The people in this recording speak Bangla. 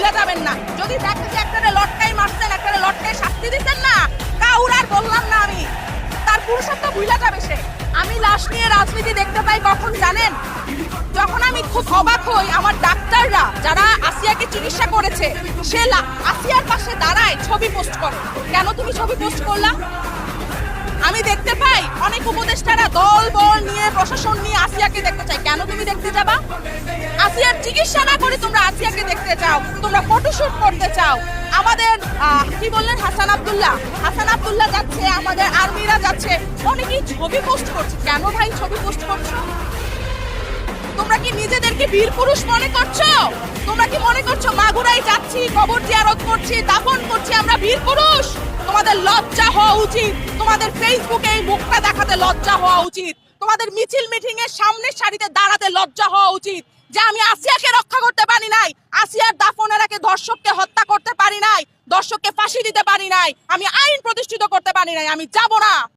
ভুলে যাবেন না। যদি দেখে যে একটা লটকাই মারছেন একটা লটকাই শাস্তি দিচ্ছেন না, কাউর আর বললাম না আমি। তার পুরুষত্ব ভুলে যাবে সে। আমি লাশ নিয়ে রাজনীতি দেখতে পাই কখন জানেন? যখন আমি খুব অবাক হই, আমার ডাক্তাররা যারা আসিয়াকে চিকিৎসা করেছে, সে আসিয়ার পাশে দাঁড়ায় ছবি পোস্ট করে। কেন তুমি ছবি পোস্ট করলা? আমি দেখতে পাই অনেক উপদেষ্টারা দল, বল নিয়ে, প্রশাসন নিয়ে আসিয়াকে দেখতে চাই কেন তুমি দেখতে যাবা? আসিয়ার চিকিৎসা না করে তোমরা আসিয়াকে দেখতে চাও, তোমরা ফটোশুট করতে চাও। আমাদের কি বললেন হাসান আব্দুল্লাহ? হাসান আব্দুল্লাহ যাচ্ছে, আমাদের আর্মিরা যাচ্ছে। অনেকেই ছবি পোস্ট করছে। কেন ভাই ছবি পোস্ট করছ? তোমরা কি নিজেদেরকে বীর পুরুষ মনে করছ? তোমরা কি মনে করছ মাগুরাই যাচ্ছি, কবর জিয়ারত করছি, দাফন করছি, আমরা বীর পুরুষ? তোমাদের লজ্জা হওয়া উচিত। তোমাদের ফেসবুকে এই মুখটা দেখাতে লজ্জা হওয়া উচিত। তোমাদের মিছিল মিটিং এর সামনের সারিতে দাঁড়াতে লজ্জা হওয়া উচিত। যে আমি আসিয়াকে রক্ষা করতে পারি নাই, আসিয়ার দাফনের আগে দর্শককে হত্যা করতে পারি নাই, দর্শককে ফাঁসি দিতে পারি নাই, আমি আইন প্রতিষ্ঠিত করতে পারি নাই, আমি যাব না।